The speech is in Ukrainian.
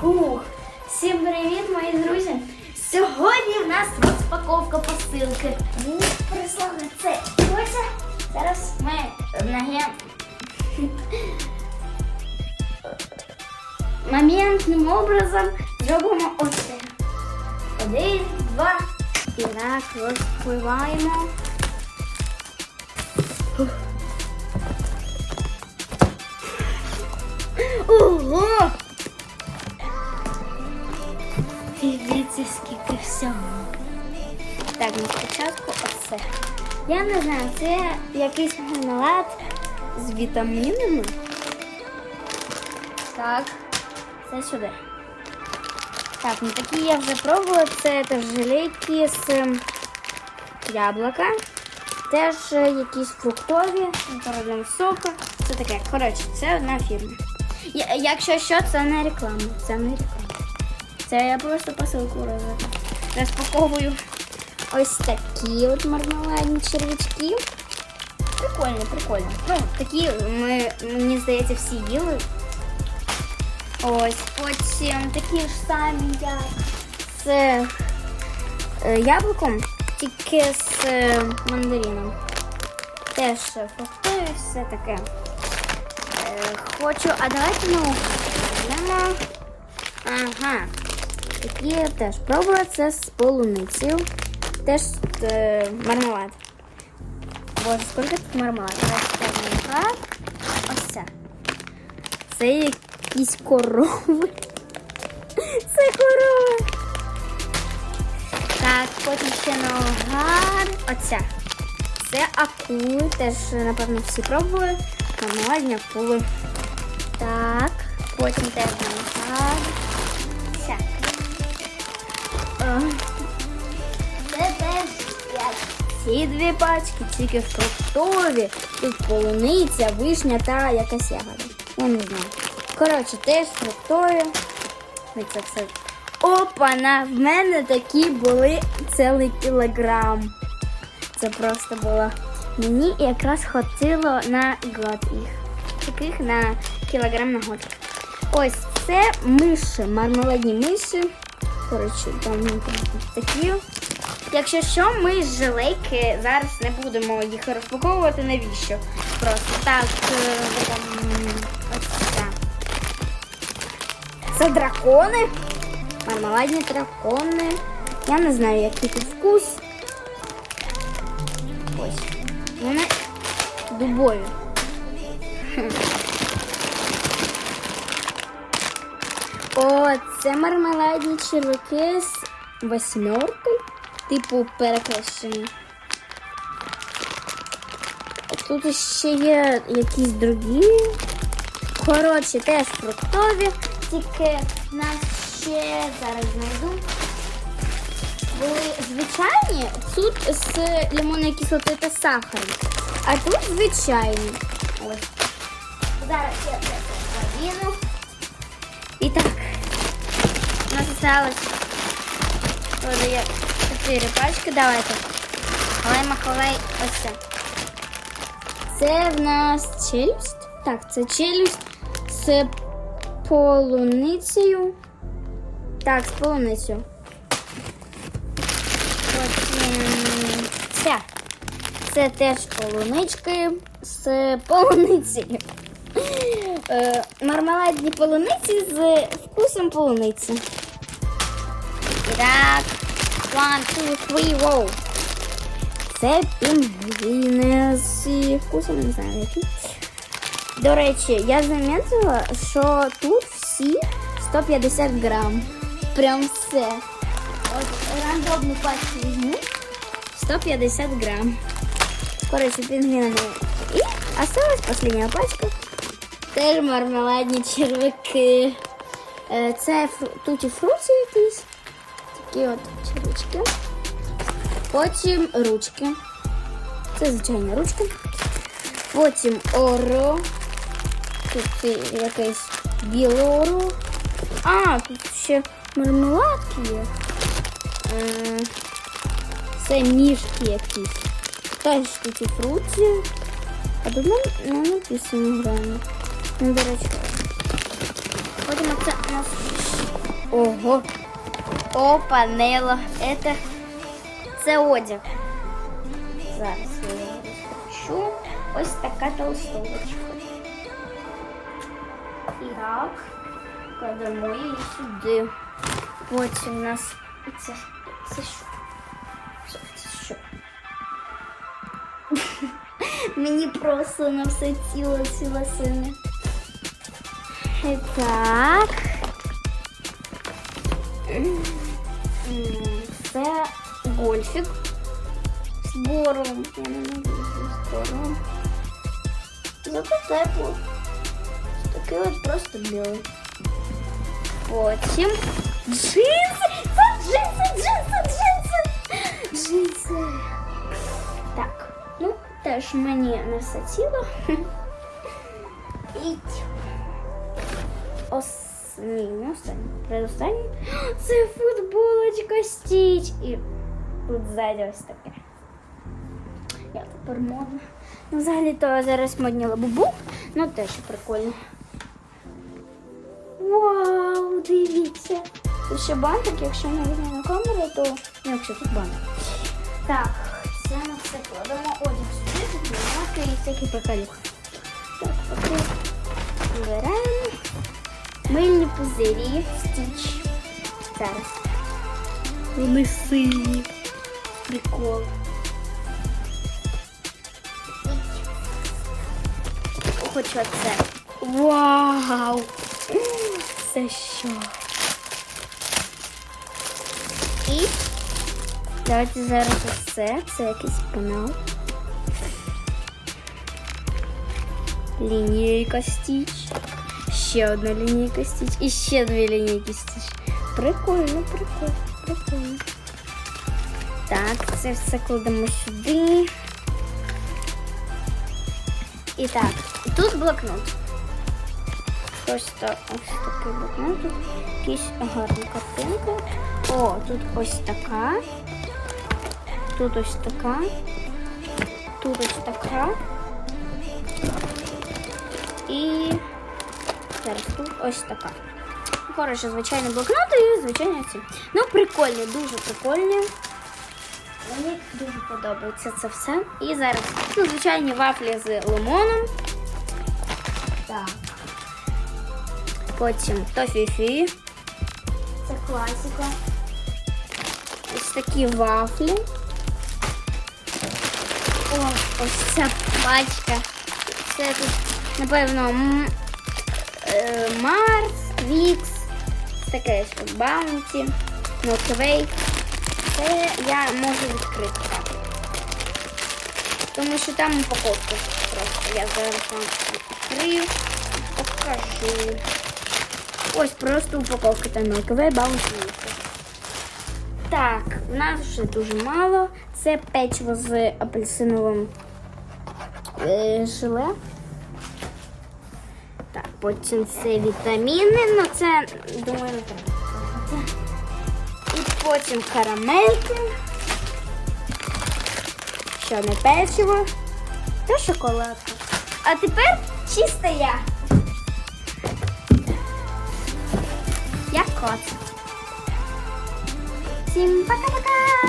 Хух. Всім привіт, мої друзі! Сьогодні в нас розпаковка посилки. Мені прислали це Оце. Зараз ми наге... моментним образом зробимо оце. Один, два. І так, розпливаємо. Дивіться, скільки всього. Так, ну спочатку оце. Я не знаю, це якийсь гранолад з вітамінами. Так, це сюди. Так, ну такі я вже пробувала. Це теж желейки з ем, яблука. Теж е, якісь фруктові, парадом сока. Це таке. Коротше, це одна фірма. Якщо що, це не реклама. Це не реклама. Це я просто посилку роз- розпаковую. Ось такі от мармеладні червячки. Прикольно, прикольно. Ну, такі ми, мені здається, всі їли. Ось, потім такі ж самі, як з е, яблуком, тільки з е, мандарином. Теж фруктові, все таке. Е, хочу, а давайте ну, візьмемо. Ага. Такі я теж пробувала це з полуницею. Теж е, мармелад. Боже, скільки тут мармелад? Ось це це. Якісь корови. Це корови. Так, потім ще ногар. Оця. Це акули. Теж, напевно, всі пробували. Мармеладні акули. Так, потім теж ногар. Ця. Ці дві пачки, тільки фруктові. Тут полуниця, вишня та якась ягода. Я не знаю. Коротше, теж фруктові. Це все. Опана! В мене такі були цілий кілограм. Це просто було. Мені якраз хватило на год їх. Таких на кілограм на год. Ось це миші, мармеладні миші. Коротше, ну, там такі. Якщо що, ми з желейки зараз не будемо їх розпаковувати, навіщо? Просто так. е, ось так. Це дракони. Мармеладні дракони. Я не знаю, який тут вкус. Ось. Вони дубові. О, це мармеладні червяки з восьмеркою, типу перекрещені. Тут ще є якісь другі. Коротше, теж фруктові, тільки нас ще зараз знайду. Були звичайні, тут з лимонної кислоти та сахаром. А тут звичайні. Ось. Зараз я це. І так, у нас осталось подає 4 пачки. Давайте. Халай Махалай ось це. Це в нас челюсть. Так, це челюсть з полуницею. Так, з полуницею. Потім ця. Це теж полунички з полуницею. Е, мармеладні полуниці з вкусом полуниці. І Так. One, two, three, roll. Це пінгвіни з вкусом, не знаю який. До речі, я замітила, що тут всі 150 грам. Прям все. От рандомну пачку візьму. 150 грам. Короче, пингвинами. И осталась последняя пачка. Теж мармеладні червяки. Е, Це фру... туті фруті якісь. Такі от червячки. Потім ручки. Це звичайні ручки. Потім оро. Тут якесь біле. А, тут ще мармеладки є. Е, Це мішки якісь. Теж тут і фруті. А тут не написано грами. Ну, до речі. Потім оце у нас? Ого. Опа, Нело. Это це одяг. Зараз я його розпочу. Ось така толстовочка. Так. Кладемо її сюди. Потім у нас це, це що? Це, це що? Мені просто на все тіло ці лосини. І Так. М, Це гольфік з бором. Я не можу з бором. Зато тепло. Такий от просто білий. Потім джинси! Це джинси, джинси, джинси! Джинси. Так, ну теж мені не все ціло. І ос... Ні, не останній. Предостанній. Це футболочка стіч. І тут ззаді ось таке. Я тепер модна. Ну, взагалі то зараз модні лабубу, ну теж прикольно. Вау, дивіться. Тут ще бантик, якщо не видно на камеру, то ну, якщо тут бантик. Так, це ми все кладемо одяг сюди, тут і всякі приколюхи. Так, окей. Беремо. Мильні пузирі, стіч. Зараз. Вони сині. Прикол. Хочу оце. Вау! Це що? І давайте зараз ось це. Це якийсь канал. Лінійка стіч. Ще одна лінійка стіч. І ще дві лінійки стіч. Прикольно, прикольно, прикольно. Так, це все кладемо сюди. І так, тут блокнот. Ось так, ось такий блокнот. Тут якісь гарні картинки. О, тут ось така. Тут ось така. Тут ось така. І зараз тут ось така. Ну, Коротше, звичайні блокноти і звичайні ці. Ну, прикольні, дуже прикольні. Мені дуже подобається це все. І зараз ну, звичайні вафлі з лимоном. Так. Потім тофіфі. Це класика. Ось такі вафлі. О, ось ця пачка. Це тут, напевно, м- е, Марс, Твікс, таке Баунті, Мілквей. Це я можу відкрити. Тому що там упаковка просто. Я зараз вам відкрию, покажу. Ось просто упаковка там Milky Bounty. Так, в нас вже дуже мало. Це печиво з апельсиновим е, желе. Потім це вітаміни, ну це, думаю, не треба. І потім карамельки. Ще одне печиво та шоколадка. А тепер чисто я. Я кот. Всім пока-пока!